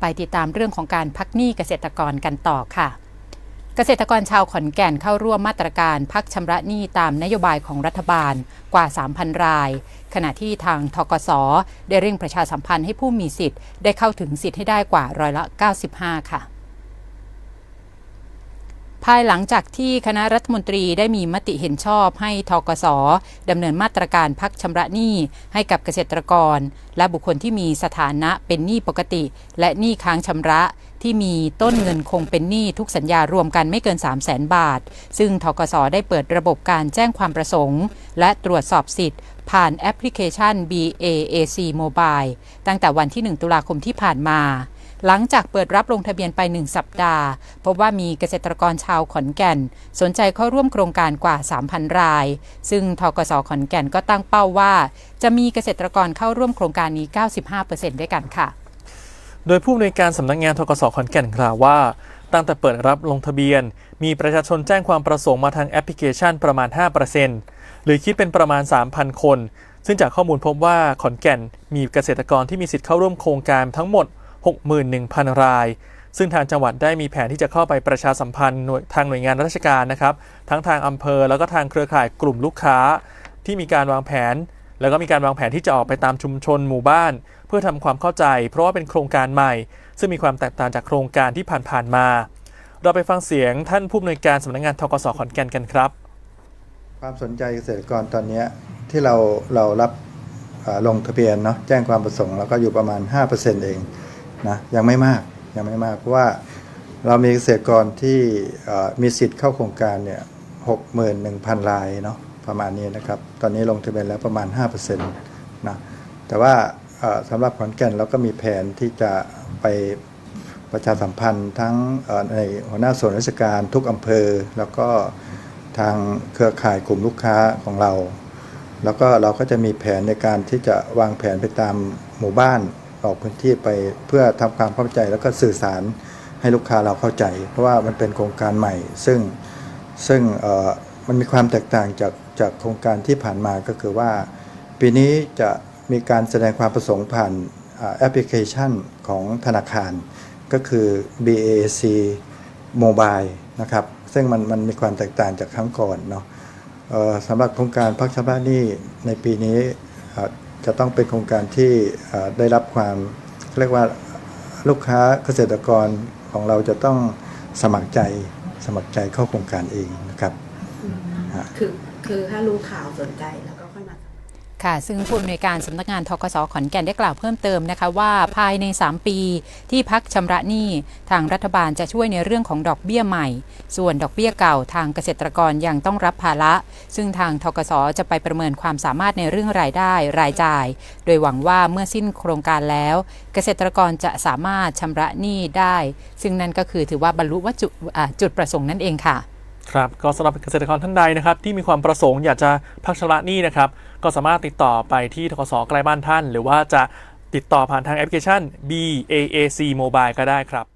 ไปติดตามเรื่องของการพักหนี้เกษตรกรกันต่อค่ะ เกษตรกรชาวขอนแก่นเข้าร่วมมาตรการพักชำระหนี้ตามนโยบายของรัฐบาลกว่า 3,000 ราย ขณะที่ทางทกสได้เร่งประชาสัมพันธ์ให้ผู้มีสิทธิ์ได้เข้าถึงสิทธิ์ให้ได้กว่าร้อยละ 95 ค่ะ ภายหลังจากที่คณะรัฐมนตรีได้มีมติเห็นชอบให้ทกสดำเนินมาตรการพักชำระหนี้ให้กับเกษตรกร และบุคคลที่มีสถานะเป็นหนี้ปกติ และหนี้ค้างชำระที่มีต้นเงินคงเป็นหนี้ทุกสัญญารวมกันไม่เกิน 3 0 0แสนบาท ซึ่งทกสได้เปิดระบบการแจ้งความประสงค์ และตรวจสอบสิทธิ์ ผ่านแอปพลิเคชัน BAAC Mobile ตั้งแต่วันที่ 1 ตุลาคมที่ผ่านมา หลังจากเปิดรับลงทะเบียนไป 1 สัปดาห์ พบว่ามีเกษตรกรชาวขอนแก่น สนใจเข้าร่วมโครงการกว่า 3,000 ราย ซึ่งทกสขอนแก่นก็ตั้งเป้าว่า จะมีเกษตรกรเข้าร่วมโครงการนี้ 95%ด้วยกันค่ะ โดยผู้อำนวยการสำนักงานทกสขอนแก่นกล่าวว่าตั้งแต่เปิดรับลงทะเบียน มีประชาชนแจ้งความประสงค์มาทางแอปพลิเคชันประมาณ 5%หรือคิดเป็นประมาณ 3,000 คน ซึ่งจากข้อมูลพบว่าขอนแก่นมีเกษตรกรที่มีสิทธิ์เข้าร่วมโครงการทั้งหมด 61,000 ราย ซึ่งทางจังหวัดได้มีแผนที่จะเข้าไปประชาสัมพันธ์ทางหน่วยงานราชการนะครับ ทั้งทางอำเภอแล้วก็ทางเครือข่ายกลุ่มลูกค้า ที่มีการวางแผน แล้วก็มีการวางแผนที่จะออกไปตามชุมชนหมู่บ้าน เพื่อทำความเข้าใจ เพราะว่าเป็นโครงการใหม่ ซึ่งมีความแตกต่างจากโครงการที่ผ่านๆมา เราไปฟังเสียงท่านผู้อำนวยการสำนักงานทกสขอนแก่นกันครับความสนใจเกษตรกรตอนนี้ที่เราเรารับลงทะเบียนเนาะแจ้งความประสงค์แล้วก็อยู่ประมาณ 5%เอง นะยังไม่มากยังไม่มากเพราะว่าเรามีเกษตรกรที่มีสิทธิ์เข้าโครงการเนี่ย61,000รายเนาะประมาณนี้นะครับ ตอนนี้ลงทะเบียนแล้วประมาณ5%นะแต่ว่าสำหรับขอนแก่นเราก็มีแผนที่จะไปประชาสัมพันธ์ทั้งในหัวหน้าส่วนราชการทุกอำเภอ แล้วก็ทางเครือข่ายกลุ่มลูกค้าของเรา แล้วก็เราก็จะมีแผนในการที่จะวางแผนไปตามหมู่บ้าน ออกพื้นที่ไปเพื่อทำความเข้าใจแล้วก็สื่อสารให้ลูกค้าเราเข้าใจ เพราะว่ามันเป็นโครงการใหม่ ซึ่งซึ่งมันมีความแตกต่างจากจากโครงการที่ผ่านมาก็คือว่า ปีนี้จะมีการแสดงความประสงค์ผ่านแอปพลิเคชันของธนาคาร ก็คือ BAC Mobile นะครับ ซึ่งมันมันมีความแตกต่างจากครั้งก่อนเนาะสำหรับโครงการพักชำระหนี้ในปีนี้ จะต้องเป็นโครงการที่เอ่อได้รับความเรียกว่าลูกค้าเกษตรกรของเราจะต้องสมัครใจสมัครใจเข้าโครงการเองนะครับ คือคือถ้ารู้ข่าวสนใจแล้วก็ ค่ะ ซึ่งผู้อำนวยการสำนักงานทกสขอนแก่นได้กล่าวเพิ่มเติมนะคะว่าภายใน 3 ปีที่พักชำระหนี้ทางรัฐบาลจะช่วยในเรื่องของดอกเบี้ยใหม่ ส่วนดอกเบี้ยเก่าทางเกษตรกรยังต้องรับภาระ ซึ่งทางทกสจะไปประเมินความสามารถในเรื่องรายได้รายจ่าย โดยหวังว่าเมื่อสิ้นโครงการแล้ว เกษตรกรจะสามารถชำระหนี้ได้ ซึ่งนั่นก็คือถือว่าบรรลุวัตจุจุดประสงค์นั่นเองค่ะ ครับก็สำหรับเกษตรกรท่านใดนะครับ ที่มีความประสงค์อยากจะพักชำระหนี้นะครับ ก็สามารถติดต่อไปที่ทกสใกล้บ้านท่าน หรือว่าจะติดต่อผ่านทางแอปพลิเคชัน BAAC Mobile ก็ได้ครับ